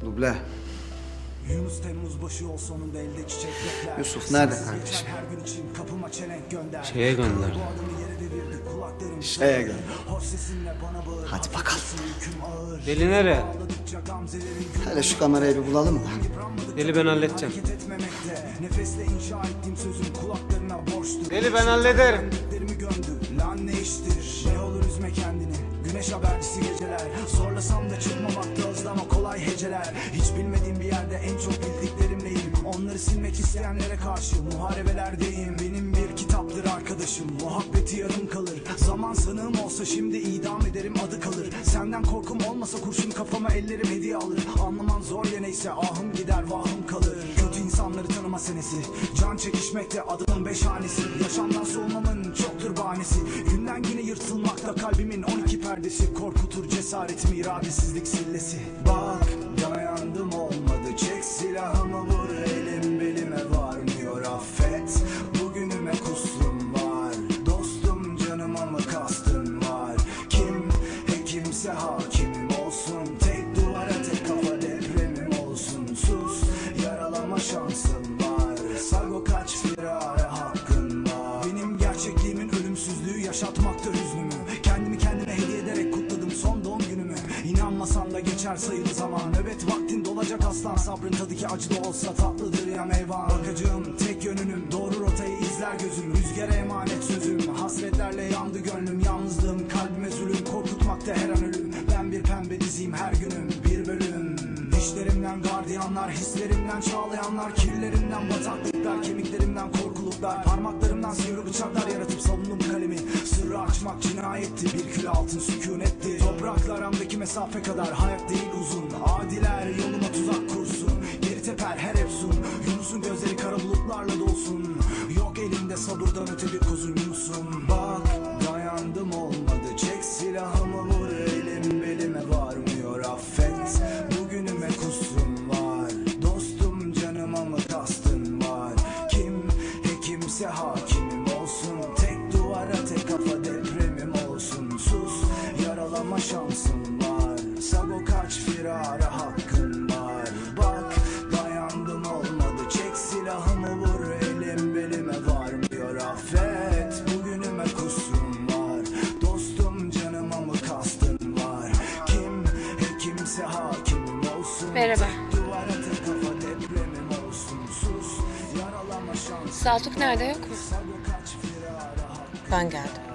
duble. Yunus Temmuz başı ol sonunda elde çiçek bekler. Yusuf nerede kardeşim? Her gün için kapıma çelenk gönder. Şeye gönder. Şeye gönder. Hadi bakalım. Yüküm ağır. Deli nere? Hele şu kamerayı bir bulalım da. Deli ben halledeceğim. hareket etmemekte. Nefesle inşa ettiğim sözüm kulaklarına borçtur. Deli ben hallederim. Lan ne iştir Güneş habercisi geceler. Zorlasam da çıkmamakta hızlama kolay heceler. Hiç bilmediğim bir yerde en çok bildiklerimleyim Onları silmek isteyenlere karşı muharebelerdeyim Benim bir kitaptır arkadaşım. Muhabbeti yarım kalır. Zaman sanığım olsa şimdi idam ederim adı kalır. Senden korkum olmasa kurşun kafama ellerim hediye alır. Anlaman zor ya neyse ahım gider vahım kalır. Kötü insanları tanıma senesi. Can çekişmekte adımın beş hanesi. Yaşamdan soğumamın 12 perdesi Korkutur cesaretimi iradesizlik sillesi. Bak dayandım olmadı çek silahımı geçer sayılı zaman. Nöbet vaktin dolacak aslan. Sabrın tadı ki acı da olsa tatlıdır ya meyvan. Bakacağım tek yönünüm. Doğru rotayı izler gözüm. Rüzgara emanet sözüm. Hasretlerle yandı gönlüm. Yalnızlığım kalbime zulüm. Korkutmakta her an ölüm. Ben bir pembe diziyim her günüm. Bir bölüm. Dişlerimden gardiyanlar, hislerimden çağlayanlar Kirlerimden bataklıklar, kemiklerimden korkuluklar Parmaklarımdan sivri bıçaklar yaratıp savundum kalemi. Sırrı açmak cinayetti, bir kül altın sükunetti Toprakla aramdaki mesafe kadar hayat değil uzun. Adiler yoluma tuzak kursun. Geri teper her efsun. Yunus'un gözleri kara bulutlarla dolsun. Yok elimde sabırdan öte bir kuzun Yunus'um şansın var Sago kaç firara hakkın var? Bak dayandım olmadı. Çek silahımı vur elim belime varmıyor. Affet Bugünüme kusrum var. Dostum canıma mı kastın var? Kim hekimse hakimim olsun. Merhaba. Duvara tek kafa depremim olsun. Sus yaralama şansın Saltuk nerede? yok mu? Ben geldim.